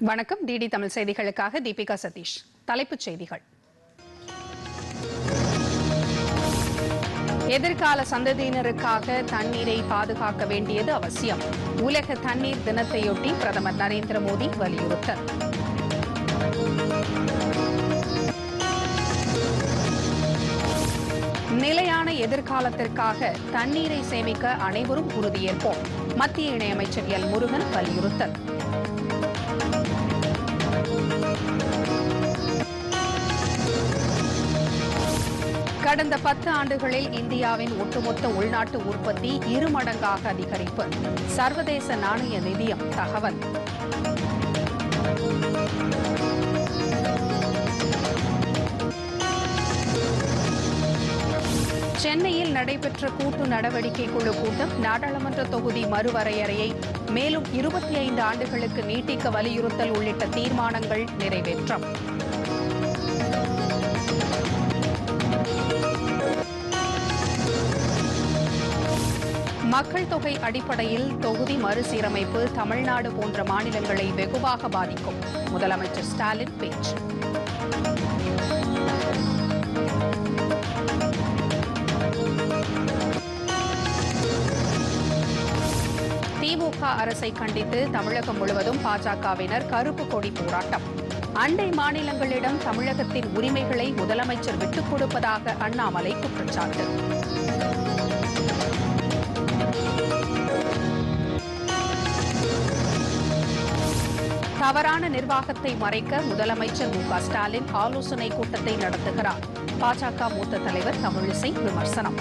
வணக்கம். டிடி தமிழ் செய்திகளுக்காக தீபிகா சதீஷ். தலைப்புச் செய்திகள். எதிர்கால சந்ததியினருக்காக தண்ணீரை பாதுகாக்க வேண்டியது அவசியம். உலக தண்ணீர் தினத்தையொட்டி பிரதமர் நரேந்திர மோடி வலியுறுத்தல். நிலையான எதிர்காலத்திற்காக தண்ணீரை சேமிக்க அனைவரும் உறுதியேற்போம். மத்திய இணையமைச்சர் எல் முருகன் வலியுறுத்தல். கடந்த பத்து ஆண்டுகளில் இந்தியாவின் ஒட்டுமொத்த உள்நாட்டு உற்பத்தி இருமடங்காக அதிகரிப்பு. சர்வதேச நாணய நிதியம் தகவல். சென்னையில் நடைபெற்ற கூட்டு நடவடிக்கை குழு கூட்டம் நாடாளுமன்ற தொகுதி மறுவரையறையை மேலும் இருபத்தி ஐந்து ஆண்டுகளுக்கு நீட்டிக்க வலியுறுத்தல் உள்ளிட்ட தீர்மானங்கள் நிறைவேற்றம். மக்கள் தொகை அடிப்படையில் தொகுதி மறுசீரமைப்பு தமிழ்நாடு போன்ற மாநிலங்களை வெகுவாக பாதிக்கும். முதலமைச்சர் ஸ்டாலின் பேச்சு. திமுக அரசை கண்டித்து தமிழகம் முழுவதும் பாஜகவினர் கருப்பு கொடி போராட்டம். அண்டை மாநிலங்களிடம் தமிழகத்தின் உரிமைகளை முதலமைச்சர் விட்டுக் கொடுப்பதாக அண்ணாமலை குற்றச்சாட்டு. தவறான நிர்வாகத்தை மறைக்க முதலமைச்சர் மு க ஸ்டாலின் ஆலோசனை கூட்டத்தை நடத்துகிறார். பாஜக மூத்த தலைவர் தமிழிசை விமர்சனம்.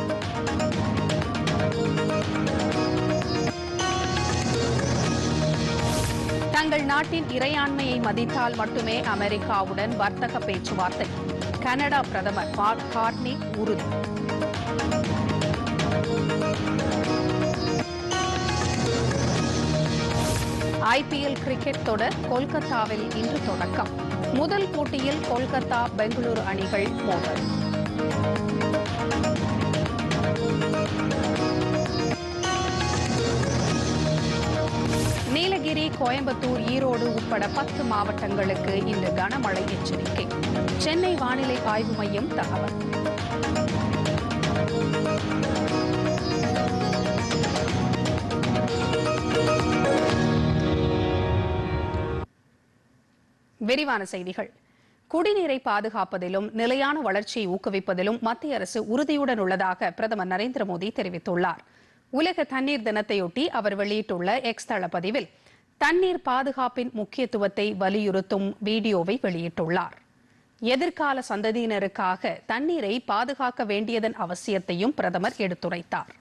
தங்கள் நாட்டின் இறையாண்மையை மதித்தால் மட்டுமே அமெரிக்காவுடன் வர்த்தக பேச்சுவார்த்தை. கனடா பிரதமர் மார்க் கார்னி உறுதி. ஐபிஎல் கிரிக்கெட் தொடர் கொல்கத்தாவில் இன்று தொடக்கம். முதல் போட்டியில் கொல்கத்தா பெங்களூரு அணிகள் மோதல். நீலகிரி கோயம்புத்தூர் ஈரோடு உட்பட பத்து மாவட்டங்களுக்கு இன்று கனமழை எச்சரிக்கை. சென்னை வானிலை ஆய்வு மையம் தகவல். விரிவான செய்திகள். குடிநீரை பாதுகாப்பதிலும் நிலையான வளர்ச்சியை ஊக்குவிப்பதிலும் மத்திய அரசு உறுதியுடன் உள்ளதாக பிரதமர் நரேந்திர மோடி தெரிவித்துள்ளார். உலக தண்ணீர் தினத்தையொட்டி அவர் வெளியிட்டுள்ள எக்ஸ் தள பதிவில் தண்ணீர் பாதுகாப்பின் முக்கியத்துவத்தை வலியுறுத்தும் வீடியோவை வெளியிட்டுள்ளார். எதிர்கால சந்ததியினருக்காக தண்ணீரை பாதுகாக்க வேண்டியதன் அவசியத்தையும் பிரதமர் எடுத்துரைத்தார்.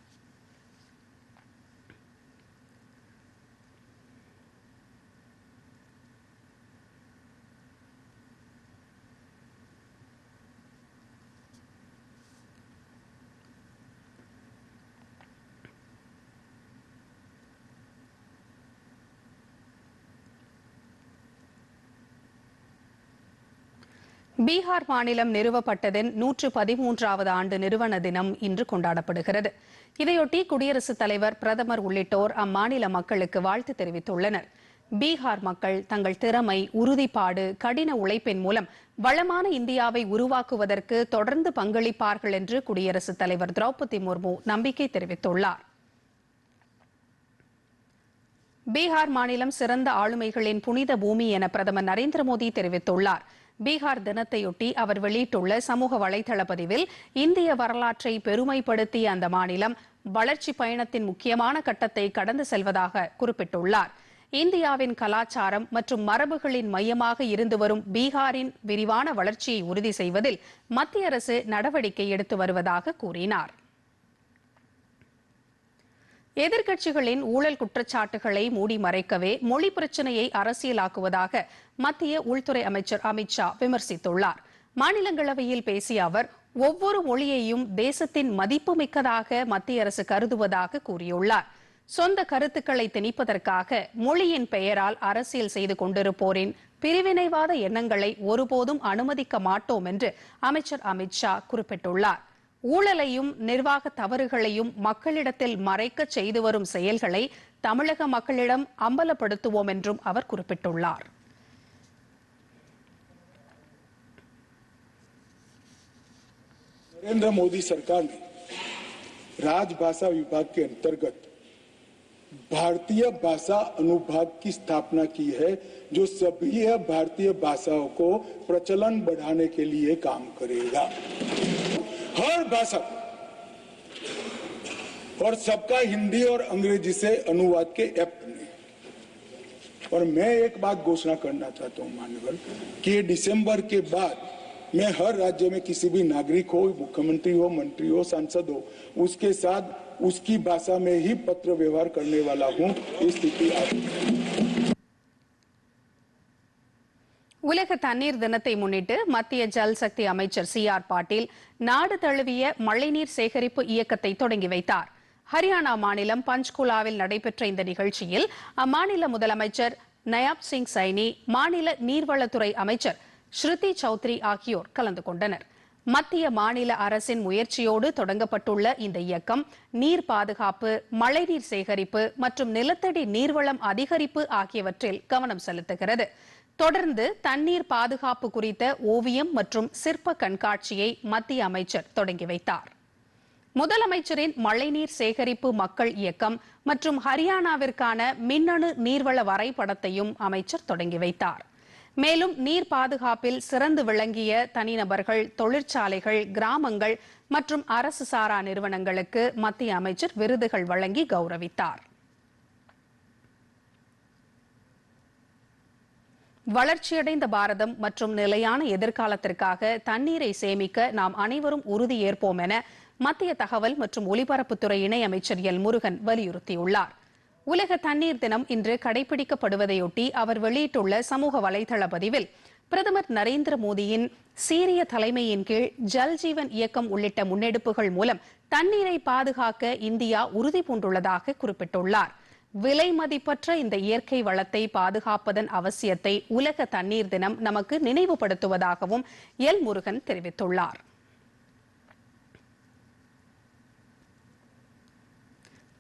பீகார் மாநிலம் நிறுவப்பட்டதன் நூற்று பதிமூன்றாவது ஆண்டு நிறுவன தினம் இன்று கொண்டாடப்படுகிறது. இதையொட்டி குடியரசுத் தலைவர் பிரதமர் உள்ளிட்டோர் அம்மாநில மக்களுக்கு வாழ்த்து தெரிவித்துள்ளனர். பீகார் மக்கள் தங்கள் திறமை உறுதிப்பாடு கடின உழைப்பின் மூலம் வளமான இந்தியாவை உருவாக்குவதற்கு தொடர்ந்து பங்களிப்பார்கள் என்று குடியரசுத் தலைவர் திரௌபதி முர்மு நம்பிக்கை தெரிவித்துள்ளார். பீகார் மாநிலம் சிறந்த ஆளுமைகளின் புனித பூமி என பிரதமர் நரேந்திர மோடி தெரிவித்துள்ளார். பீகார் தினத்தையொட்டி அவர் வெளியிட்டுள்ள சமூக வலைதள பதிவில் இந்திய வரலாற்றை பெருமைப்படுத்திய அந்த மாநிலம் வளர்ச்சி பயணத்தின் முக்கியமான கட்டத்தை கடந்து செல்வதாக குறிப்பிட்டுள்ளார். இந்தியாவின் கலாச்சாரம் மற்றும் மரபுகளின் மையமாக இருந்து வரும் பீகாரின் விரிவான வளர்ச்சியை உறுதி செய்வதில் மத்திய அரசு நடவடிக்கை எடுத்து வருவதாக கூறினார். எதிர்க்கட்சிகளின் ஊழல் குற்றச்சாட்டுகளை மூடி மறைக்கவே மொழி பிரச்சனையை அரசியலாக்குவதாக மத்திய உள்துறை அமைச்சர் அமித் ஷா விமர்சித்துள்ளார். மாநிலங்களவையில் பேசிய அவர் ஒவ்வொரு மொழியையும் தேசத்தின் மதிப்புமிக்கதாக மத்திய அரசு கருதுவதாக கூறியுள்ளார். சொந்த கருத்துக்களை திணிப்பதற்காக மொழியின் பெயரால் அரசியல் செய்து கொண்டிருப்போரின் பிரிவினைவாத எண்ணங்களை ஒருபோதும் அனுமதிக்க மாட்டோம் என்று அமைச்சர் அமித்ஷா குறிப்பிட்டுள்ளார். ஊழலையும் நிர்வாக தவறுகளையும் மக்களிடத்தில் மறைக்க செய்து வரும் செயல்களை தமிழக மக்களிடம் அம்பலப்படுத்துவோம் என்றும் அவர் குறிப்பிட்டுள்ளார் नरेंद्र मोदी सरकार ने राजभाषा विभाग के अंतर्गत भारतीय भाषा अनुभाग की स्थापना की है जो सभी भारतीय भाषाओं को प्रचलन बढ़ाने के लिए काम करेगा हर भाषा। और सबका हिंदी और अंग्रेज़ी से अनुवाद के ऐप और मैं एक बात घोषणा करना चाहता हूँ, मान्यवर, कि दिसंबर के बाद मैं हर राज्य में किसी भी नागरिक हो, मुख्यमंत्री हो, मंत्री हो, सांसद हो, उसके साथ उसकी भाषा में ही पत्र व्यवहार करने वाला हूँ स्थिति आप உலக தண்ணீர் தினத்தை முன்னிட்டு மத்திய ஜல் சக்தி அமைச்சர் சி ஆர் பாட்டீல் நாடு தழுவிய மழைநீர் சேகரிப்பு இயக்கத்தை தொடங்கி வைத்தார். ஹரியானா மாநிலம் பஞ்ச்குலாவில் நடைபெற்ற இந்த நிகழ்ச்சியில் அம்மாநில முதலமைச்சர் நயாப் சிங் சைனி மாநில நீர்வளத்துறை அமைச்சர் ஸ்ருதி சௌத்ரி ஆகியோர் கலந்து கொண்டனர். மத்திய மாநில அரசின் முயற்சியோடு தொடங்கப்பட்டுள்ள இந்த இயக்கம் நீர் பாதுகாப்பு மழைநீர் சேகரிப்பு மற்றும் நிலத்தடி நீர்வளம் அதிகரிப்பு ஆகியவற்றில் கவனம் செலுத்துகிறது. தொடர்ந்து தண்ணீர் பாதுகாப்பு குறித்த ஓவியம் மற்றும் சிற்ப கண்காட்சியை மத்திய அமைச்சர் தொடங்கி வைத்தார். முதலமைச்சரின் மழைநீர் சேகரிப்பு மக்கள் இயக்கம் மற்றும் ஹரியானாவிற்கான மின்னணு நீர்வள வரைபடத்தையும் அமைச்சர் தொடங்கி வைத்தார். மேலும் நீர் பாதுகாப்பில் சிறந்து விளங்கிய தனிநபர்கள் தொழிற்சாலைகள் கிராமங்கள் மற்றும் அரசு சாரா நிறுவனங்களுக்கு மத்திய அமைச்சர் விருதுகள் வழங்கி கௌரவித்தார். வளர்ச்சியடைந்த பாரதம் மற்றும் நிலையான எதிர்காலத்திற்காக தண்ணீரை சேமிக்க நாம் அனைவரும் உறுதியேற்போம் என மத்திய தகவல் மற்றும் ஒலிபரப்புத்துறை இணையமைச்சர் எல். முருகன் வலியுறுத்தியுள்ளார். உலக தண்ணீர் தினம் இன்று கடைபிடிக்கப்படுவதையொட்டி அவர் வெளியிட்டுள்ள சமூக வலைதள பதிவில் பிரதமர் நரேந்திர மோடியின் சீரிய தலைமையின் கீழ் ஜல் ஜீவன் இயக்கம் உள்ளிட்ட முன்னெடுப்புகள் மூலம் தண்ணீரை பாதுகாக்க இந்தியா உறுதி பூண்டுள்ளதாக குறிப்பிட்டுள்ளார். விலை மதிப்பற்ற இந்த இயற்கை வளத்தை பாதுகாப்பதன் அவசியத்தை உலக தண்ணீர் தினம் நமக்கு நினைவுபடுத்துவதாகவும் எல் முருகன் தெரிவித்துள்ளார்.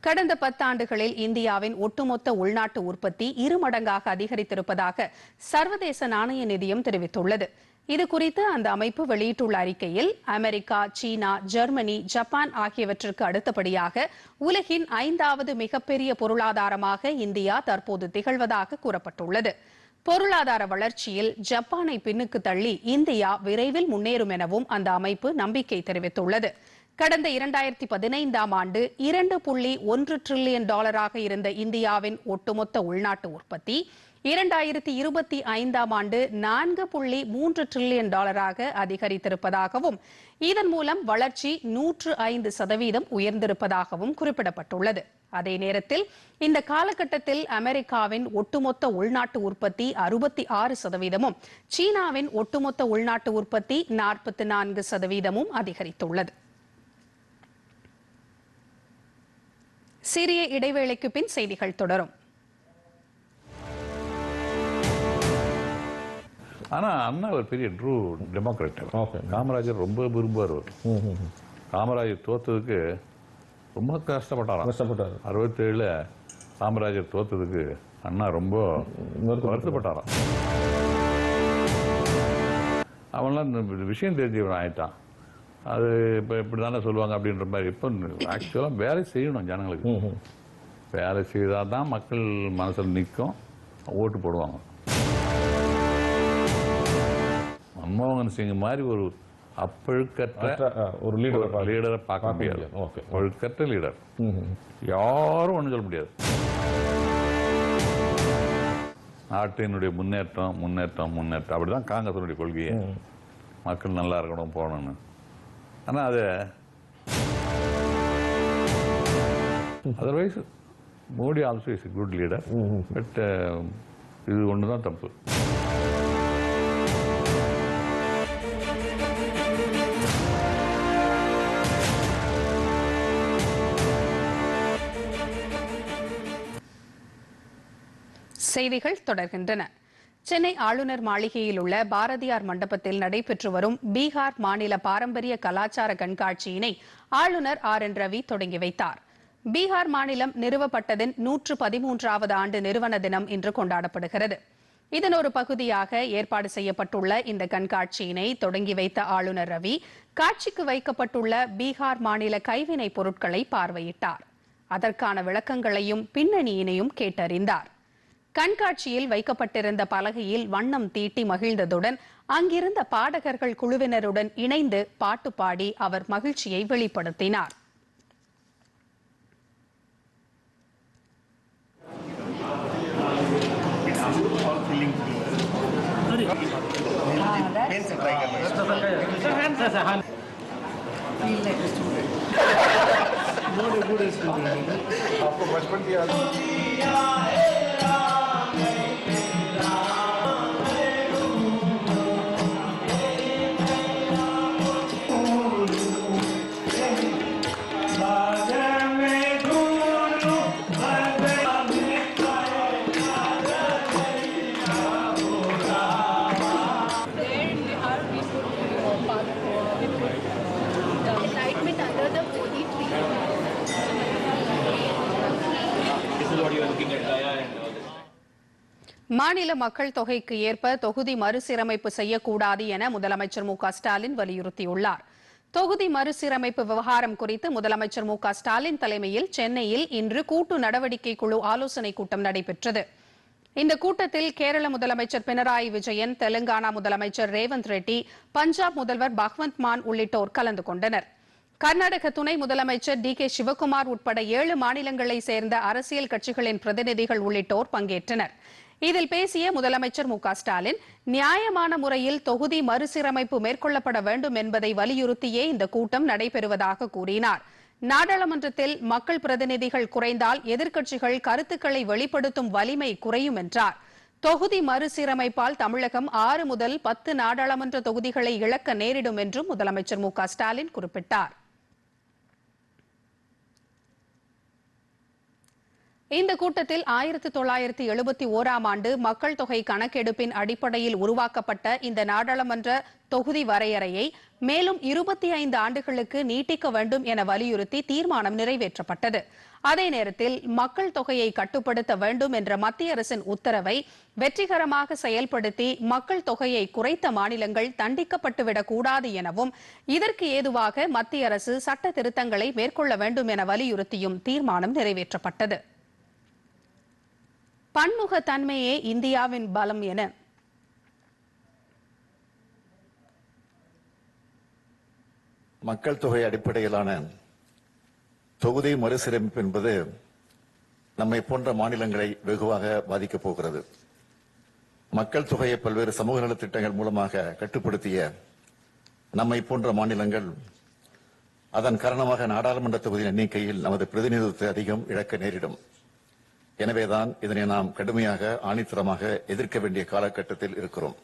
கடந்த பத்தாண்டுகளில் இந்தியாவின் ஒட்டுமொத்த உள்நாட்டு உற்பத்தி இருமடங்காக அதிகரித்திருப்பதாக சர்வதேச நாணய நிதியம் தெரிவித்துள்ளது. இது குறித்து அந்த அமைப்பு வெளியிட்டுள்ள அறிக்கையில் அமெரிக்கா சீனா ஜெர்மனி ஜப்பான் ஆகியவற்றிற்கு அடுத்தபடியாக உலகின் ஐந்தாவது மிகப்பெரிய பொருளாதாரமாக இந்தியா தற்போது திகழ்வதாக கூறப்பட்டுள்ளது. பொருளாதார வளர்ச்சியில் ஜப்பானை பின்னுக்கு தள்ளி இந்தியா விரைவில் முன்னேறும் எனவும் அந்த அமைப்பு நம்பிக்கை தெரிவித்துள்ளது. கடந்த இரண்டாயிரத்தி பதினைந்தாம் ஆண்டு இரண்டு புள்ளி ஒன்று டிரில்லியன் டாலராக இருந்த இந்தியாவின் ஒட்டுமொத்த உள்நாட்டு உற்பத்தி இரண்டாயிரத்தி இருபத்தி ஐந்தாம் ஆண்டு நான்கு புள்ளி மூன்று டிரில்லியன் டாலராக அதிகரித்திருப்பதாகவும் இதன் மூலம் வளர்ச்சி நூற்று ஐந்து சதவீதம் உயர்ந்திருப்பதாகவும் குறிப்பிடப்பட்டுள்ளது. அதே நேரத்தில் இந்த காலகட்டத்தில் அமெரிக்காவின் ஒட்டுமொத்த உள்நாட்டு உற்பத்தி அறுபத்தி ஆறு சதவீதமும் சீனாவின் ஒட்டுமொத்த உள்நாட்டு உற்பத்தி நாற்பத்தி நான்கு சதவீதமும் அதிகரித்துள்ளது. சிறிய இடைவேளைக்கு பின் செய்திகள் தொடரும். ஆனா அண்ணா ஒரு பெரிய ட்ரூ டெமோக்ராட். காமராஜர் ரொம்ப விரும்புவார் அவர். காமராஜர் தோத்ததுக்கு ரொம்ப கஷ்டப்பட்டாராம். கஷ்டப்பட்டாரு. அறுபத்தேழுல காமராஜர் தோத்ததுக்கு அண்ணா ரொம்ப வருத்தப்பட்டாராம். அவன்லாம் இந்த விஷயம் தெரிஞ்சவன் ஆயிட்டான். அது இப்போ இப்படி தானே சொல்லுவாங்க அப்படின்ற மாதிரி. இப்போ ஆக்சுவலாக வேலை செய்யணும் ஜனங்களுக்கு. வேலை செய்தால் தான் மக்கள் மனசில் நிற்கும் ஓட்டு போடுவாங்க. மன்மோகன் சிங் மாதிரி ஒரு அப்பழுக்கற்ற ஒரு லீடர் லீடரை பார்க்க முடியாது. ஓகே. ஒழுக்கற்ற லீடர் யாரும் ஒன்றும் சொல்ல முடியாது. நாட்டினுடைய முன்னேற்றம் முன்னேற்றம் முன்னேற்றம். அப்படிதான் காங்கிரஸினுடைய கொள்கையே. மக்கள் நல்லா இருக்கணும் போகணும்னு. ஆனா அது otherwise Modi also is good leader but இது ஒன்று தான் தப்பு. செய்திகள் தொடர்கின்றன. சென்னை ஆளுநர் மாளிகையில் உள்ள பாரதியார் மண்டபத்தில் நடைபெற்று வரும் பீகார் மாநில பாரம்பரிய கலாச்சார கண்காட்சியினை ஆளுநர் ஆர் என் ரவி தொடங்கி வைத்தார். பீகார் மாநிலம் நிறுவப்பட்டதின் நூற்று பதிமூன்றாவது ஆண்டு நிறுவன தினம் இன்று கொண்டாடப்படுகிறது. இதன் ஒரு பகுதியாக ஏற்பாடு செய்யப்பட்டுள்ள இந்த கண்காட்சியினை தொடங்கி வைத்த ஆளுநர் ரவி காட்சிக்கு வைக்கப்பட்டுள்ள பீகார் மாநில கைவினைப் பொருட்களை பார்வையிட்டார். அதற்கான விளக்கங்களையும் பின்னணியினையும் கேட்டறிந்தார். கண்காட்சியில் வைக்கப்பட்டிருந்த பலகையில் வண்ணம் தீட்டி மகிழ்ந்ததுடன் அங்கிருந்த பாடகர்கள் குழுவினருடன் இணைந்து பாட்டு பாடி அவர் மகிழ்ச்சியை வெளிப்படுத்தினார் आपको बचपन की याद மாநில மக்கள் தொகைக்கு ஏற்ப தொகுதி மறுசீரமைப்பு செய்யக்கூடாது என முதலமைச்சர் மு ஸ்டாலின் வலியுறுத்தியுள்ளார். தொகுதி மறுசீரமைப்பு விவகாரம் குறித்து முதலமைச்சர் மு ஸ்டாலின் தலைமையில் சென்னையில் இன்று கூட்டு நடவடிக்கை குழு ஆலோசனைக் கூட்டம் நடைபெற்றது. இந்த கூட்டத்தில் கேரள முதலமைச்சர் பினராயி விஜயன் தெலுங்கானா முதலமைச்சர் ரேவந்த் ரெட்டி பஞ்சாப் முதல்வர் பகவந்த் மான் உள்ளிட்டோர் கலந்து கொண்டனர். கர்நாடக துணை முதலமைச்சர் டி கே சிவக்குமார் உட்பட ஏழு மாநிலங்களைச் சேர்ந்த அரசியல் கட்சிகளின் பிரதிநிதிகள் உள்ளிட்டோர் பங்கேற்றனர். இதில் பேசிய முதலமைச்சர் மு க ஸ்டாலின் நியாயமான முறையில் தொகுதி மறுசீரமைப்பு மேற்கொள்ளப்பட வேண்டும் என்பதை வலியுறுத்தியே இந்த கூட்டம் நடைபெறுவதாக கூறினார். நாடாளுமன்றத்தில் மக்கள் பிரதிநிதிகள் குறைந்தால் எதிர்க்கட்சிகள் கருத்துக்களை வெளிப்படுத்தும் வலிமை குறையும் என்றார். தொகுதி மறுசீரமைப்பால் தமிழகம் ஆறு முதல் பத்து நாடாளுமன்ற தொகுதிகளை இழக்க நேரிடும் என்றும் முதலமைச்சர் மு க ஸ்டாலின் குறிப்பிட்டார். இந்த கூட்டத்தில் ஆயிரத்தி தொள்ளாயிரத்தி எழுபத்தி ஓராம் ஆண்டு மக்கள் தொகை கணக்கெடுப்பின் அடிப்படையில் உருவாக்கப்பட்ட இந்த நாடாளுமன்ற தொகுதி வரையறையை மேலும் இருபத்தி ஐந்து ஆண்டுகளுக்கு நீட்டிக்க வேண்டும் என வலியுறுத்தி தீர்மானம் நிறைவேற்றப்பட்டது. அதே நேரத்தில் மக்கள் தொகையை கட்டுப்படுத்த வேண்டும் என்ற மத்திய அரசின் உத்தரவை வெற்றிகரமாக செயல்படுத்தி மக்கள் தொகையை குறைத்த மாநிலங்கள் தண்டிக்கப்பட்டுவிடக் கூடாது எனவும் இதற்கு ஏதுவாக மத்திய அரசு சட்ட திருத்தங்களை மேற்கொள்ள வேண்டும் என வலியுறுத்தியும் தீர்மானம் நிறைவேற்றப்பட்டது. பன்முகத்தன்மையே இந்தியாவின் பலம் என. மக்கள் தொகை அடிப்படையிலான தொகுதி மறுசீரமைப்பு என்பது நம்மை போன்ற மாநிலங்களை வெகுவாக பாதிக்கப் போகிறது. மக்கள் தொகையை பல்வேறு சமூக நலத்திட்டங்கள் மூலமாக கட்டுப்படுத்திய நம்மை போன்ற மாநிலங்கள் அதன் காரணமாக நாடாளுமன்ற தொகுதியின் எண்ணிக்கையில் நமது பிரதிநிதித்துவத்தை அதிகம் இழக்க நேரிடும். எனவேதான் இதனை நாம் கடுமையாக ஆணித்தரமாக எதிர்க்க வேண்டிய காலகட்டத்தில் இருக்கிறோம்.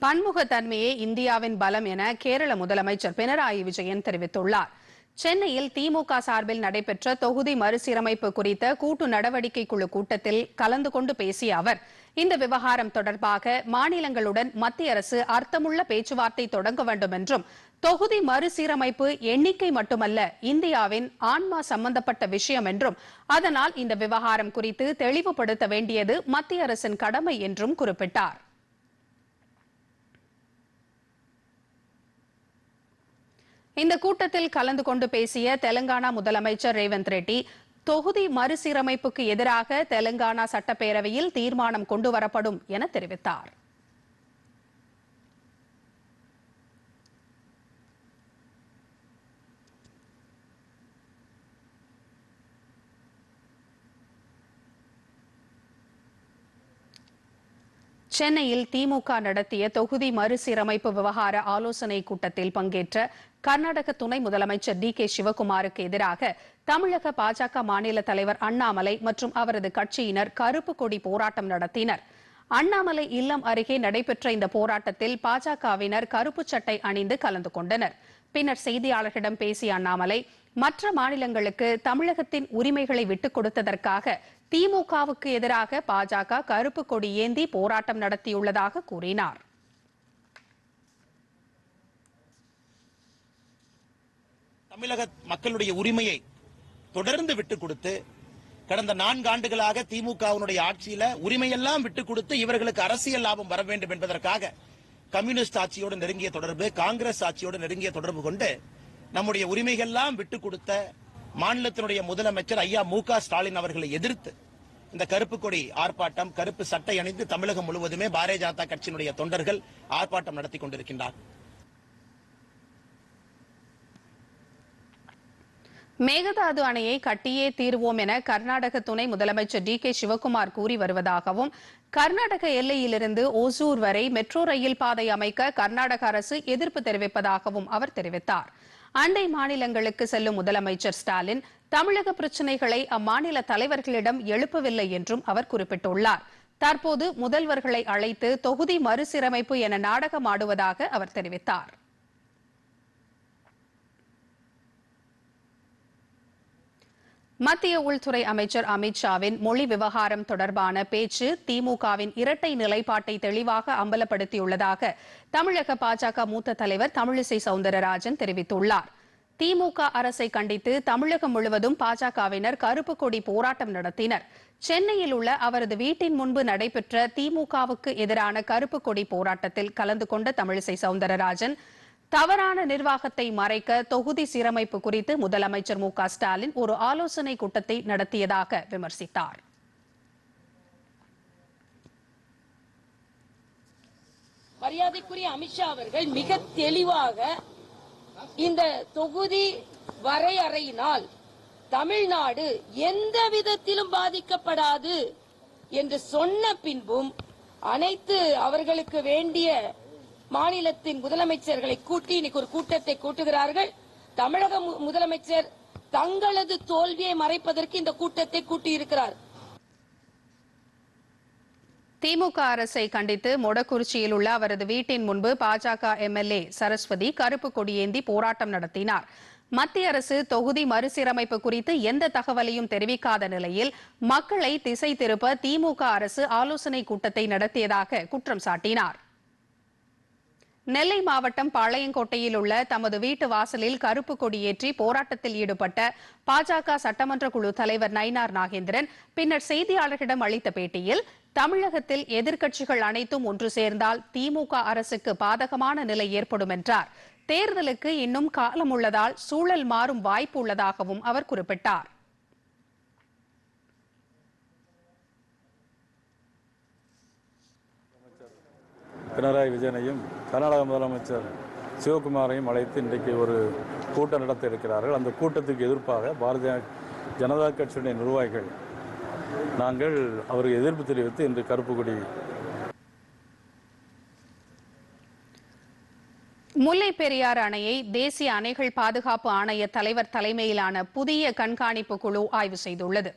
பன்முகத்தன்மையே இந்தியாவின் பலம் என கேரள முதலமைச்சர் பினராயி விஜயன் தெரிவித்துள்ளார். சென்னையில் திமுக சார்பில் நடைபெற்ற தொகுதி மறுசீரமைப்பு குறித்த கூட்டு நடவடிக்கை குழு கூட்டத்தில் கலந்து கொண்டு பேசிய அவர் இந்த விவகாரம் தொடர்பாக மாநிலங்களுடன் மத்திய அரசு அர்த்தமுள்ள பேச்சுவார்த்தை தொடங்க வேண்டும் என்றும் தொகுதி மறுசீரமைப்பு எண்ணிக்கை மட்டுமல்ல இந்தியாவின் ஆன்மா சம்பந்தப்பட்ட விஷயம் என்றும் அதனால் இந்த விவகாரம் குறித்து தெளிவுபடுத்த வேண்டியது மத்திய அரசின் கடமை என்றும் குறிப்பிட்டார். இந்த கூட்டத்தில் கலந்து கொண்டு பேசிய தெலங்கானா முதலமைச்சர் ரேவந்த் ரெட்டி தொகுதி மறுசீரமைப்புக்கு எதிராக தெலங்கானா சட்டப்பேரவையில் தீர்மானம் கொண்டுவரப்படும் என தெரிவித்தார். சென்னையில் திமுக நடத்திய தொகுதி மறுசீரமைப்பு விவகார ஆலோசனை கூட்டத்தில் பங்கேற்ற கர்நாடக துணை முதலமைச்சர் டி கே சிவகுமாருக்கு எதிராக தமிழக பாஜக மாநில தலைவர் அண்ணாமலை மற்றும் அவரது கட்சியினர் கருப்பு கொடி போராட்டம் நடத்தினர். அண்ணாமலை இல்லம் அருகே நடைபெற்ற இந்த போராட்டத்தில் பாஜகவினர் கருப்பு சட்டை அணிந்து கலந்து கொண்டனர். பின்னர் செய்தியாளர்களிடம் பேசிய அண்ணாமலை மற்ற மாநிலங்களுக்கு தமிழகத்தின் உரிமைகளை விட்டுக் கொடுத்ததற்காக திமுகவுக்கு எதிராக பாஜக கருப்பு கொடி ஏந்தி போராட்டம் நடத்தியுள்ளதாக கூறினார். தமிழக மக்களுடைய உரிமையை தொடர்ந்து விட்டுக் கொடுத்து கடந்த நான்கு ஆண்டுகளாக திமுகவினுடைய ஆட்சியில உரிமையெல்லாம் விட்டுக் கொடுத்து இவர்களுக்கு அரசியல் லாபம் வர வேண்டும் என்பதற்காக கம்யூனிஸ்ட் ஆட்சியோடு நெருங்கிய தொடர்பு காங்கிரஸ் ஆட்சியோடு நெருங்கிய தொடர்பு கொண்டு நம்முடைய உரிமைகள்லாம் விட்டுக் கொடுத்த மாநிலத்தினுடைய முதலமைச்சர் ஐயா மு ஸ்டாலின் அவர்களை எதிர்த்து இந்த கருப்பு கொடி ஆர்ப்பாட்டம் கருப்பு சட்டை அணிந்து தமிழகம் முழுவதுமே பாரதிய ஜனதா கட்சியினுடைய தொண்டர்கள் ஆர்ப்பாட்டம் நடத்தி கொண்டிருக்கின்றார் மேகதாது அணையை கட்டியே தீர்வோம் என கர்நாடக துணை முதலமைச்சர் டி கே சிவக்குமார் கூறி வருவதாகவும் கர்நாடக எல்லையிலிருந்து ஓசூர் வரை மெட்ரோ ரயில் பாதை அமைக்க கர்நாடக அரசு எதிர்ப்பு தெரிவிப்பதாகவும் அவர் தெரிவித்தார். அண்டை மாநிலங்களுக்கு செல்லும் முதலமைச்சர் ஸ்டாலின் தமிழக பிரச்சினைகளை அம்மாநில தலைவர்களிடம் எழுப்பவில்லை என்றும் அவர் குறிப்பிட்டுள்ளார். தற்போது முதல்வர்களை அழைத்து தொகுதி மறுசீரமைப்பு என நாடகம் ஆடுவதாக அவர் தெரிவித்தார். மத்திய உள்துறை அமைச்சர் அமித் ஷாவின் மொழி விவகாரம் தொடர்பான பேச்சு திமுகவின் இரட்டை நிலைப்பாட்டை தெளிவாக அம்பலப்படுத்தியுள்ளதாக தமிழக பாஜக மூத்த தலைவர் தமிழிசை சவுந்தரராஜன் தெரிவித்துள்ளார். திமுக அரசை கண்டித்து தமிழகம் முழுவதும் பாஜகவினர் கருப்பு கொடி போராட்டம் நடத்தினர். சென்னையில் உள்ள அவரது வீட்டின் முன்பு நடைபெற்ற திமுகவுக்கு எதிரான கருப்பு கொடி போராட்டத்தில் கலந்து கொண்ட தமிழிசை சவுந்தரராஜன் தவறான நிர்வாகத்தை மறைக்க தொகுதி சீரமைப்பு குறித்து முதலமைச்சர் மு க ஸ்டாலின் ஒரு ஆலோசனை கூட்டத்தை நடத்தியதாக விமர்சித்தார். மரியாதைக்குரிய அமித்ஷா அவர்கள் மிக தெளிவாக இந்த தொகுதி வரையறையினால் தமிழ்நாடு எந்த விதத்திலும் பாதிக்கப்படாது என்று சொன்ன பின்பும் அனைத்து அவர்களுக்கு வேண்டிய மாநிலத்தின் முதலமைச்சர்களை கூட்டி இன்னைக்கு ஒரு கூட்டத்தை கூட்டுகிறார்கள். தமிழக முதலமைச்சர் தங்களது தோல்வியை மறைப்பதற்கு இந்த கூட்டத்தை கூட்டியிருக்கிறார். திமுக அரசை கண்டித்து மொடக்குறிச்சியில் உள்ள அவரது வீட்டின் முன்பு பாஜக எம்எல்ஏ சரஸ்வதி கருப்பு கொடியேந்தி போராட்டம் நடத்தினார். மத்திய அரசு தொகுதி மறுசீரமைப்பு குறித்து எந்த தகவலையும் தெரிவிக்காத நிலையில் மக்களை திசை திருப்ப திமுக அரசு ஆலோசனை கூட்டத்தை நடத்தியதாக குற்றம் சாட்டினார். நெல்லை மாவட்டம் பாளையங்கோட்டையில் உள்ள தமது வீட்டு வாசலில் கருப்பு கொடியேற்றி போராட்டத்தில் ஈடுபட்ட பாஜக சட்டமன்ற குழு தலைவர் நயினார் நாகேந்திரன் பின்னர் செய்தியாளர்களிடம் அளித்த பேட்டியில் தமிழகத்தில் எதிர்க்கட்சிகள் அனைத்தும் ஒன்று சேர்ந்தால் திமுக அரசுக்கு பாதகமான நிலை ஏற்படும் என்றார். தேர்தலுக்கு இன்னும் காலம் உள்ளதால் சூழல் மாறும் வாய்ப்பு உள்ளதாகவும் அவர் குறிப்பிட்டார். பினராயி விஜயனையும் கர்நாடக முதலமைச்சர் சிவகுமாரையும் அழைத்து இன்றைக்கு ஒரு கூட்டம் நடத்த இருக்கிறார்கள். அந்த கூட்டத்துக்கு எதிர்ப்பாக பாரதிய ஜனதா கட்சியுடைய நிர்வாகிகள் நாங்கள் அவருக்கு எதிர்ப்பு தெரிவித்து இன்று கருப்புக்குடி முல்லை பெரியாறு அணையை தேசிய அணைகள் பாதுகாப்பு ஆணைய தலைவர் தலைமையிலான புதிய கண்காணிப்பு குழு ஆய்வு செய்துள்ளது.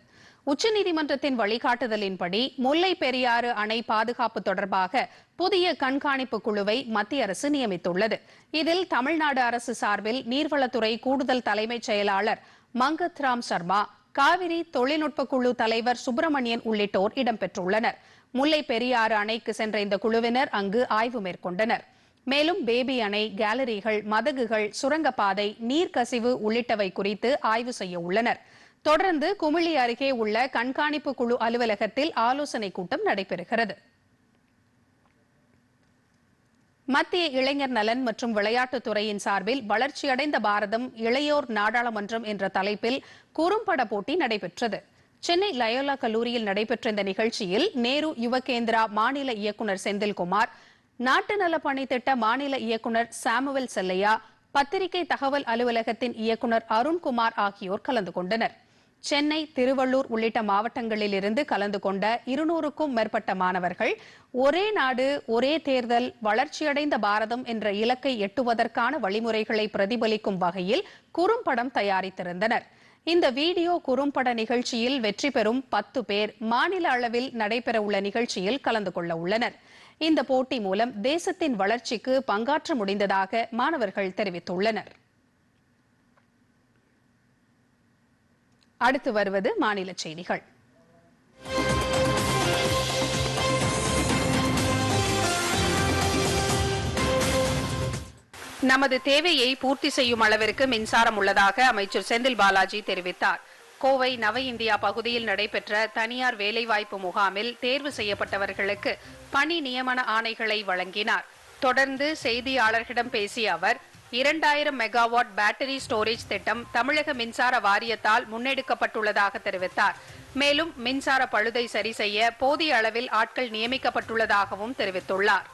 உச்சநீதிமன்றத்தின் வழிகாட்டுதலின்படி முல்லை பெரியாறு அணை பாதுகாப்பு தொடர்பாக புதிய கண்காணிப்பு குழுவை மத்திய அரசு நியமித்துள்ளது. இதில் தமிழ்நாடு அரசு சார்பில் நீர்வளத்துறை கூடுதல் தலைமைச் செயலாளர் மங்கத் ராம் சர்மா காவிரி தொழில்நுட்ப குழு தலைவர் சுப்பிரமணியன் உள்ளிட்டோர் இடம்பெற்றுள்ளனர். முல்லை பெரியாறு அணைக்கு சென்ற இந்த குழுவினர் அங்கு ஆய்வு மேற்கொண்டனர். மேலும் பேபி அணை கேலரிகள் மதகுகள் சுரங்கப்பாதை நீர்க்கசிவு உள்ளிட்டவை குறித்து ஆய்வு செய்ய உள்ளனர். தொடர்ந்து குமிழி அருகே உள்ள கண்காணிப்பு குழு அலுவலகத்தில் ஆலோசனைக் கூட்டம் நடைபெறுகிறது. மத்திய இளைஞர் நலன் மற்றும் விளையாட்டுத் துறையின் சார்பில் வளர்ச்சியடைந்த பாரதம் இளையோர் நாடாளுமன்றம் என்ற தலைப்பில் குறும்பட போட்டி நடைபெற்றது. சென்னை லயோலா கல்லூரியில் நடைபெற்ற இந்த நிகழ்ச்சியில் நேரு யுவகேந்திரா மாநில இயக்குநர் செந்தில்குமார் நாட்டு நல பணித்திட்ட மாநில இயக்குநர் சாமுவேல் செல்லையா பத்திரிகை தகவல் அலுவலகத்தின் இயக்குநர் அருண்குமார் ஆகியோர் கலந்து கொண்டனர். சென்னை திருவள்ளூர் உள்ளிட்ட மாவட்டங்களில் இருந்து கலந்து கொண்ட இருநூறுக்கும் மேற்பட்ட மாணவர்கள் ஒரே நாடு ஒரே தேர்தல் வளர்ச்சியடைந்த பாரதம் என்ற இலக்கை எட்டுவதற்கான வழிமுறைகளை பிரதிபலிக்கும் வகையில் குறும்படம் தயாரித்திருந்தனர். இந்த வீடியோ குறும்பட நிகழ்ச்சியில் வெற்றி பெறும் பத்து பேர் மாநில அளவில் நடைபெறவுள்ள நிகழ்ச்சியில் கலந்து கொள்ள உள்ளனர். இந்த போட்டி மூலம் தேசத்தின் வளர்ச்சிக்கு பங்காற்ற முடிந்ததாக மாணவர்கள் தெரிவித்துள்ளனர். அடுத்து வருவது மாநில செய்திகள். நமது தேவையை பூர்த்தி செய்யும் அளவிற்கு மின்சாரம் உள்ளதாக அமைச்சர் செந்தில் பாலாஜி தெரிவித்தார். கோவை நவ இந்தியா பகுதியில் நடைபெற்ற தனியார் வேலைவாய்ப்பு முகாமில் தேர்வு செய்யப்பட்டவர்களுக்கு பணி நியமன ஆணைகளை வழங்கினார். தொடர்ந்து செய்தியாளர்களிடம் பேசிய அவர் இரண்டாயிரம் மெகாவாட் பேட்டரி ஸ்டோரேஜ் திட்டம் தமிழக மின்சார வாரியத்தால் முன்னெடுக்கப்பட்டுள்ளதாக தெரிவித்தார். மேலும் மின்சார பழுதை சரி செய்ய போதிய அளவில் ஆட்கள் நியமிக்கப்பட்டுள்ளதாகவும் தெரிவித்துள்ளார்.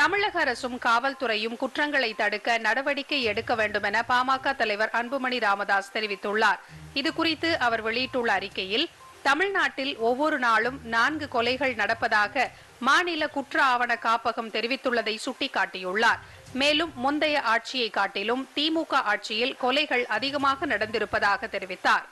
தமிழக அரசும் காவல்துறையும் குற்றங்களை தடுக்க நடவடிக்கை எடுக்க வேண்டும் என பாமக தலைவர் அன்புமணி ராமதாஸ் தெரிவித்துள்ளார். இது குறித்து அவர் வெளியிட்டுள்ள அறிக்கையில் தமிழ்நாட்டில் ஒவ்வொரு நாளும் நான்கு கொலைகள் நடப்பதாக மாநில குற்ற ஆவண காப்பகம் தெரிவித்துள்ளதை சுட்டிக்காட்டியுள்ளார். மேலும் முந்தைய ஆட்சியை காட்டிலும் திமுக ஆட்சியில் கொலைகள் அதிகமாக நடந்திருப்பதாக தெரிவித்தார்.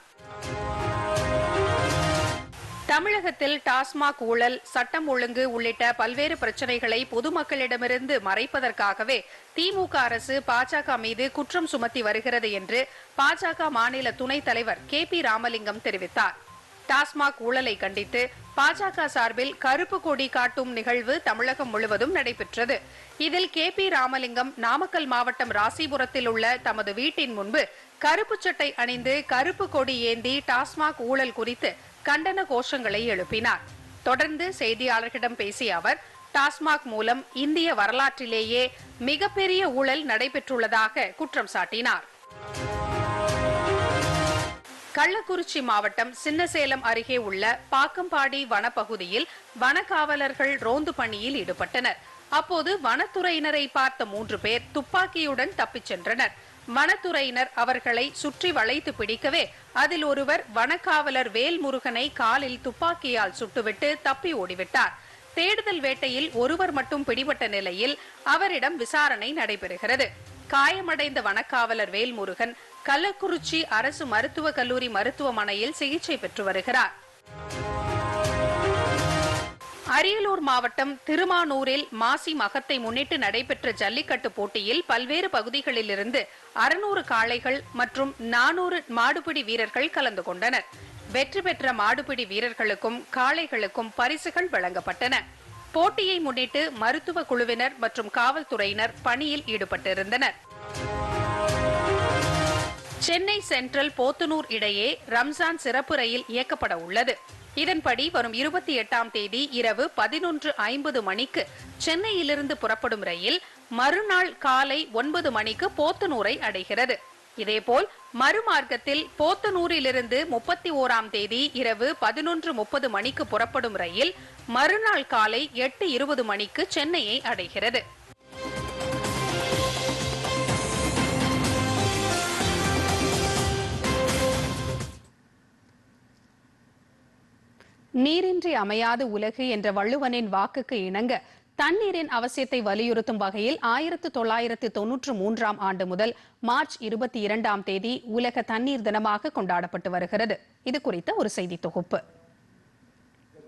தமிழகத்தில் டாஸ்மாக் ஊழல் சட்டம் ஒழுங்கு உள்ளிட்ட பல்வேறு பிரச்சனைகளை பொதுமக்களிடமிருந்து மறைப்பதற்காகவே திமுக அரசு பாஜக மீது குற்றம் சுமத்தி வருகிறது என்று பாஜக மாநில துணைத் தலைவர் கே பி ராமலிங்கம் தெரிவித்தார். டாஸ்மாக் ஊழலை கண்டித்து பாஜக சார்பில் கருப்பு கொடி காட்டும் நிகழ்வு தமிழகம் முழுவதும் நடைபெற்றது. இதில் கே பி ராமலிங்கம் நாமக்கல் மாவட்டம் ராசிபுரத்தில் உள்ள தமது வீட்டின் முன்பு கருப்பு சட்டை அணிந்து கருப்பு கொடி ஏந்தி டாஸ்மாக் ஊழல் குறித்து கண்டன கோஷங்களை எழுப்பினார். தொடர்ந்து செய்தியாளர்களிடம் பேசிய அவர் டாஸ்மாக் மூலம் இந்திய வரலாற்றிலேயே மிகப்பெரிய ஊழல் நடைபெற்றுள்ளதாக குற்றம் சாட்டினார். கள்ளக்குறிச்சி மாவட்டம் சின்னசேலம் அருகே உள்ள பாக்கம்பாடி வனப்பகுதியில் வனக்காவலர்கள் ரோந்து பணியில் ஈடுபட்டனர். அப்போது வனத்துறையினரை பார்த்த மூன்று பேர் துப்பாக்கியுடன் தப்பிச் சென்றனர். வனத்துறையினர் அவர்களை சுற்றி வளைத்து பிடிக்கவே அதில் ஒருவர் வனக்காவலர் வேல்முருகனை காலில் துப்பாக்கியால் சுட்டுவிட்டு தப்பி ஓடிவிட்டார். தேடுதல் வேட்டையில் ஒருவர் மட்டும் பிடிபட்ட நிலையில் அவரிடம் விசாரணை நடைபெறுகிறது. காயமடைந்த வனக்காவலர் வேல்முருகன் கள்ளக்குறிச்சி அரசு மருத்துவக் கல்லூரி மருத்துவமனையில் சிகிச்சை பெற்று வருகிறார். அரியலூர் மாவட்டம் திருமானூரில் மாசி மகத்தை முன்னிட்டு நடைபெற்ற ஜல்லிக்கட்டு போட்டியில் பல்வேறு பகுதிகளிலிருந்து அறுநூறு காளைகள் மற்றும் நானூறு மாடுபிடி வீரர்கள் கலந்து கொண்டனர். வெற்றி பெற்ற மாடுபிடி வீரர்களுக்கும் காளைகளுக்கும் பரிசுகள் வழங்கப்பட்டன. போட்டியை முன்னிட்டு மருத்துவ குழுவினர் மற்றும் காவல்துறையினர் பணியில் ஈடுபட்டிருந்தனர். சென்னை சென்ட்ரல் போத்தனூர் இடையே ரம்ஜான் சிறப்பு ரயில் இயக்கப்பட உள்ளது. இதன்படி வரும் இருபத்தி எட்டாம் தேதி இரவு பதினொன்று ஐம்பது மணிக்கு சென்னையிலிருந்து புறப்படும் ரயில் மறுநாள் காலை ஒன்பது மணிக்கு போத்தனூரை அடைகிறது. இதேபோல் மறுமார்க்கத்தில் போத்தனூரிலிருந்து முப்பத்தி ஓராம் தேதி இரவு பதினொன்று முப்பது மணிக்கு புறப்படும் ரயில் மறுநாள் காலை எட்டு இருபது மணிக்கு சென்னையை அடைகிறது. நீரின்றி அமையாது உலகு என்ற வள்ளுவனின் வாக்குக்கு இணங்க தண்ணீரின் அவசியத்தை வலியுறுத்தும் வகையில் ஆயிரத்து தொள்ளாயிரத்து தொன்னூற்று மூன்றாம் ஆண்டு முதல் மார்ச் இருபத்தி இரண்டாம் தேதி உலக தண்ணீர் தினமாக கொண்டாடப்பட்டு வருகிறது. இது குறித்த ஒரு செய்தி தொகுப்பு.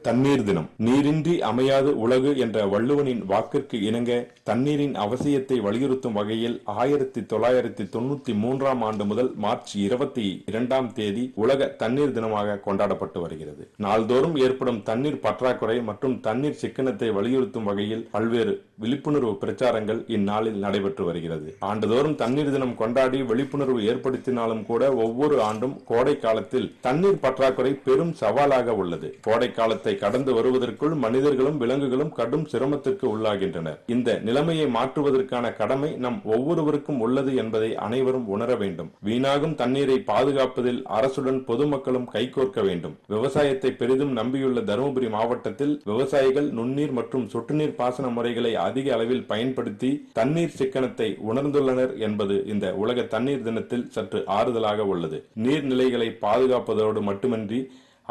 தண்ணீர் தினம். நீரின்றி அமையாது உலகு என்ற வள்ளுவனின் வாக்கிற்கு இணங்க தண்ணீரின் அவசியத்தை வலியுறுத்தும் வகையில் ஆயிரத்தி தொள்ளாயிரத்தி தொண்ணூத்தி மூன்றாம் ஆண்டு முதல் மார்ச் இருபத்தி இரண்டாம் தேதி உலக தண்ணீர் தினமாக கொண்டாடப்பட்டு வருகிறது. நாள்தோறும் ஏற்படும் தண்ணீர் பற்றாக்குறை மற்றும் தண்ணீர் சிக்கனத்தை வலியுறுத்தும் வகையில் பல்வேறு விழிப்புணர்வு பிரச்சாரங்கள் இந்நாளில் நடைபெற்று வருகிறது. ஆண்டுதோறும் தண்ணீர் தினம் கொண்டாடி விழிப்புணர்வு ஏற்படுத்தினாலும் கூட ஒவ்வொரு ஆண்டும் கோடை காலத்தில் தண்ணீர் பற்றாக்குறை பெரும் சவாலாக உள்ளது. கோடை காலத்தை கடந்து வருவதற்குள் மனிதர்களும் விலங்குகளும் கடும் சிரமத்திற்கு உள்ளாகின்றனர். இந்த நிலைமையை மாற்றுவதற்கான கடமை நம் ஒவ்வொருவருக்கும் உள்ளது என்பதை அனைவரும் உணர வேண்டும். வீணாகும் தண்ணீரை பாதுகாப்பதில் அரசுடன் பொதுமக்களும் கைகோர்க்க வேண்டும். விவசாயத்தை பெரிதும் நம்பியுள்ள தருமபுரி மாவட்டத்தில் விவசாயிகள் நுண்ணீர் மற்றும் சொட்டுநீர் பாசன முறைகளை அதிக அளவில் பயன்படுத்தி தண்ணீர் சிக்கனத்தை உணர்ந்துள்ளனர் என்பது இந்த உலக தண்ணீர் தினத்தில் சற்று ஆறுதலாக உள்ளது. நீர்நிலைகளை பாதுகாப்பதோடு மட்டுமின்றி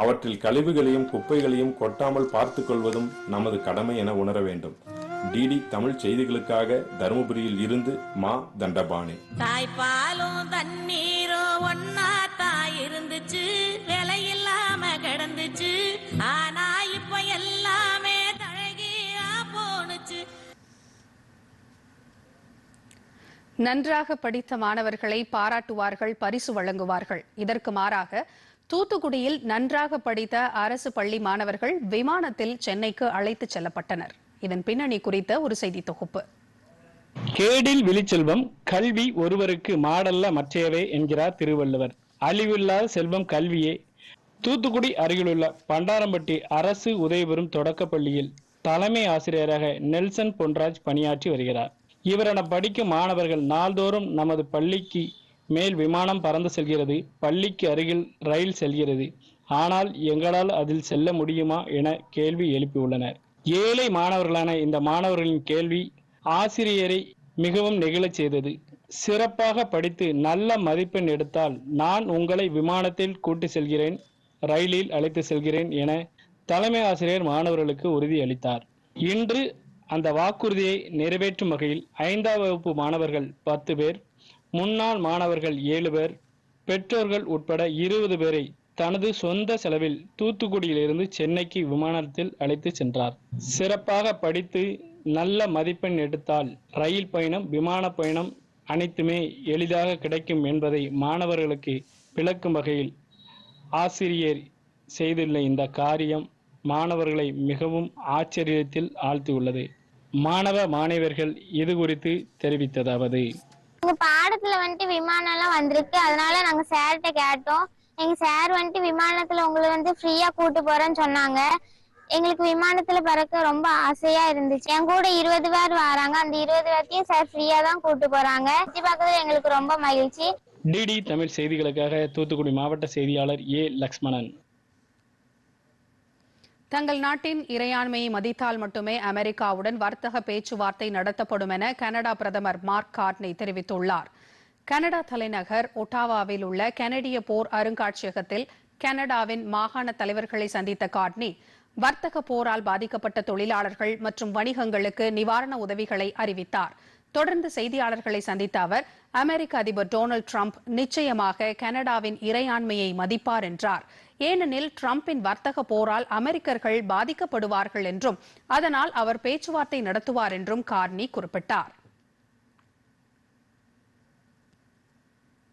அவற்றில் கழிவுகளையும் குப்பைகளையும் கொட்டாமல் பார்த்துக் கொள்வதும் நமது கடமை என உணர வேண்டும். டிடி தமிழ் செய்திகளுக்காக தருமபுரியில் இருந்து மா தண்டபாணி. தாய்ப்பாலும் தண்ணீரும் ஒன்னா தான் இருந்துச்சு. விலை இல்லாம கிடந்துச்சு. ஆனா இப்ப எல்லாமே தழகியா போனுச்சு நன்றாக படித்த மாணவர்களை பாராட்டுவார்கள் பரிசு வழங்குவார்கள். இதற்கு மாறாக தூத்துக்குடியில் நன்றாக படித்த அரசு பள்ளி மாணவர்கள் விமானத்தில் சென்னைக்கு அழைத்துச் செல்லப்பட்டனர். இதன் பின்னணி குறித்த ஒரு செய்தி தொகுப்பு. கேடில் விழிச்செல்வம் கல்வி ஒருவருக்கு மாடல்ல மற்றையவே என்கிறார் திருவள்ளுவர். அழிவில்லாத செல்வம் கல்வியே. தூத்துக்குடி அருகிலுள்ள பண்டாரம்பட்டி அரசு உதவிபெறும் தொடக்க பள்ளியில் தலைமை ஆசிரியராக நெல்சன் பொன்ராஜ் பணியாற்றி வருகிறார். இவரென படிக்கும் மாணவர்கள் நாள்தோறும் நமது பள்ளிக்கு மேல் விமானம் பறந்து செல்கிறது. பள்ளிக்கு அருகில் ரயில் செல்கிறது. ஆனால் எங்களால் அதில் செல்ல முடியுமா என கேள்வி எழுப்பியுள்ளனர். ஏழை மாணவர்களான இந்த மாணவர்களின் கேள்வி ஆசிரியரை மிகவும் நெகிழச் செய்தது. சிறப்பாக படித்து நல்ல மதிப்பெண் எடுத்தால் நான் உங்களை விமானத்தில் கூட்டி செல்கிறேன் ரயிலில் அழைத்து செல்கிறேன் என தலைமை ஆசிரியர் மாணவர்களுக்கு உறுதியளித்தார் இன்று அந்த வாக்குறுதியை நிறைவேற்றும் வகையில் ஐந்தாம் வகுப்பு மாணவர்கள் பத்து பேர் முன்னாள் மாணவர்கள் ஏழு பேர் பெற்றோர்கள் உட்பட இருபது பேரை தனது சொந்த செலவில் தூத்துக்குடியிலிருந்து சென்னைக்கு விமானத்தில் அழைத்து சென்றார். சிறப்பாக படித்து நல்ல மதிப்பெண் எடுத்தால் ரயில் பயணம் விமான பயணம் அனைத்துமே எளிதாக கிடைக்கும் என்பதை மாணவர்களுக்கு விளக்கும் வகையில் ஆசிரியர் செய்துள்ள இந்த காரியம் மாணவர்களை மிகவும் ஆச்சரியத்தில் ஆழ்த்தியுள்ளது. மாணவ மாணவர்கள் இது குறித்து தெரிவித்ததாவது எங்க பாடத்துல வந்துட்டு விமானம் எல்லாம் வந்திருக்கு. அதனால நாங்க சார்கிட்ட கேட்டோம். எங்க சார் வந்துட்டு விமானத்துல உங்களை வந்து ஃப்ரீயா கூட்டு போறேன்னு சொன்னாங்க. எங்களுக்கு விமானத்துல பறக்க ரொம்ப ஆசையா இருந்துச்சு. என் கூட இருபது பேர் வராங்க. அந்த இருபது பேர்த்தையும் சார் ஃப்ரீயா தான் கூட்டு போறாங்க. சுத்தி பார்க்கறது எங்களுக்கு ரொம்ப மகிழ்ச்சி. டிடி தமிழ் செய்திகளுக்காக தூத்துக்குடி மாவட்ட செய்தியாளர் ஏ லக்ஷ்மணன். தங்கள் நாட்டின் இறையாண்மையை மதித்தால் மட்டுமே அமெரிக்காவுடன் வர்த்தக பேச்சுவார்த்தை நடத்தப்படும் என கனடா பிரதமர் மார்க் கார்ட்னி தெரிவித்துள்ளார். கனடா தலைநகர் ஒட்டாவாவில் உள்ள கனடிய போர் அருங்காட்சியகத்தில் கனடாவின் மாகாண தலைவர்களை சந்தித்த கார்ட்னி வர்த்தக போரால் பாதிக்கப்பட்ட தொழிலாளர்கள் மற்றும் வணிகங்களுக்கு நிவாரண உதவிகளை அறிவித்தாா் தொடர்ந்து செய்தியாளர்களை சந்தித்த அவர் அமெரிக்க அதிபர் டொனால்டு ட்ரம்ப் நிச்சயமாக கனடாவின் இறையாண்மையை மதிப்பார் என்றார். ஏனெனில் டிரம்பின் வர்த்தக போரால் அமெரிக்கர்கள் பாதிக்கப்படுவார்கள் என்றும் அதனால் அவர் பேச்சுவார்த்தை நடத்துவார் என்றும் கார்னி குறிப்பிட்டார்.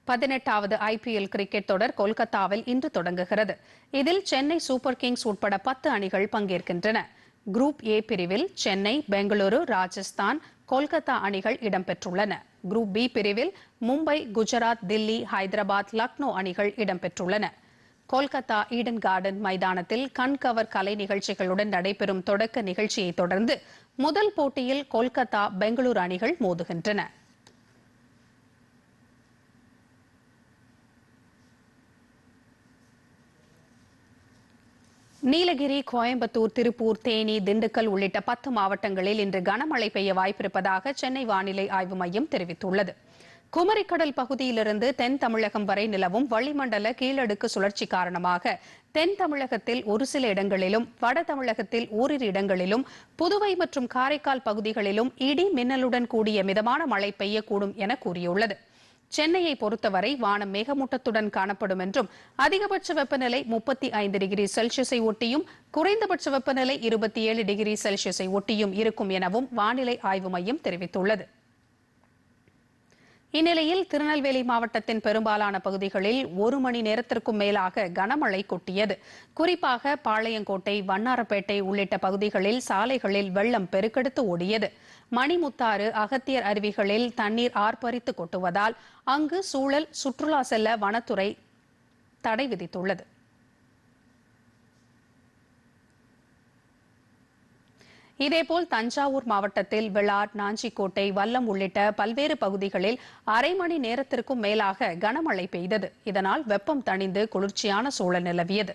பதினெட்டாவது ஐபிஎல் கிரிக்கெட் தொடர் கொல்கத்தாவில் இன்று தொடங்குகிறது. இதில் சென்னை சூப்பர் கிங்ஸ் உட்பட பத்து அணிகள் பங்கேற்கின்றன. குரூப் ஏ பிரிவில் சென்னை பெங்களூரு ராஜஸ்தான் கொல்கத்தா அணிகள் இடம்பெற்றுள்ளன. குரூப் பி பிரிவில் மும்பை குஜராத் தில்லி ஹைதராபாத் லக்னோ அணிகள் இடம்பெற்றுள்ளன. கொல்கத்தா ஈடன் கார்டன் மைதானத்தில் கண்கவர் கலை நிகழ்ச்சிகளுடன் நடைபெறும் தொடக்க நிகழ்ச்சியை தொடர்ந்து முதல் போட்டியில் கொல்கத்தா பெங்களூரு அணிகள் மோதுகின்றன. நீலகிரி கோயம்புத்தூர் திருப்பூர் தேனி திண்டுக்கல் உள்ளிட்ட பத்து மாவட்டங்களில் இன்று கனமழை பெய்ய வாய்ப்பிருப்பதாக சென்னை வானிலை ஆய்வு மையம் தெரிவித்துள்ளது. குமரிக்கடல் பகுதியிலிருந்து தென் தமிழகம் வரை நிலவும் வளிமண்டல கீழடுக்கு சுழற்சி காரணமாக தென் தமிழகத்தில் ஒரு சில இடங்களிலும் வட தமிழகத்தில் ஓரிரு இடங்களிலும் புதுவை மற்றும் காரைக்கால் பகுதிகளிலும் இடி மின்னலுடன் கூடிய மிதமான மழை பெய்யக்கூடும் என கூறியுள்ளது. சென்னையை பொறுத்தவரை வானம் மேகமூட்டத்துடன் காணப்படும் என்றும் அதிகபட்ச வெப்பநிலை முப்பத்தி ஐந்து டிகிரி செல்சியஸை ஒட்டியும் குறைந்தபட்ச வெப்பநிலை இருபத்தி ஏழு டிகிரி செல்சியஸை ஒட்டியும் இருக்கும் எனவும் வானிலை ஆய்வு மையம் தெரிவித்துள்ளது. இந்நிலையில் திருநெல்வேலி மாவட்டத்தின் பெரும்பாலான பகுதிகளில் ஒரு மணி நேரத்திற்கும் மேலாக கனமழை கொட்டியது. குறிப்பாக பாளையங்கோட்டை வண்ணாரப்பேட்டை உள்ளிட்ட பகுதிகளில் சாலைகளில் வெள்ளம் பெருக்கெடுத்து ஓடியது. மணிமுத்தாறு அகத்தியர் அருவிகளில் தண்ணீர் ஆர்ப்பரித்து கொட்டுவதால் அங்கு சூழல் சுற்றுலா செல்ல வனத்துறை தடை விதித்துள்ளது. இதேபோல் தஞ்சாவூர் மாவட்டத்தில் விளாட் நாஞ்சிக்கோட்டை வல்லம் உள்ளிட்ட பல்வேறு பகுதிகளில் அரை மணி நேரத்திற்கும் மேலாக கனமழை பெய்தது. இதனால் வெப்பம் தணிந்து குளிர்ச்சியான சூழல் நிலவியது.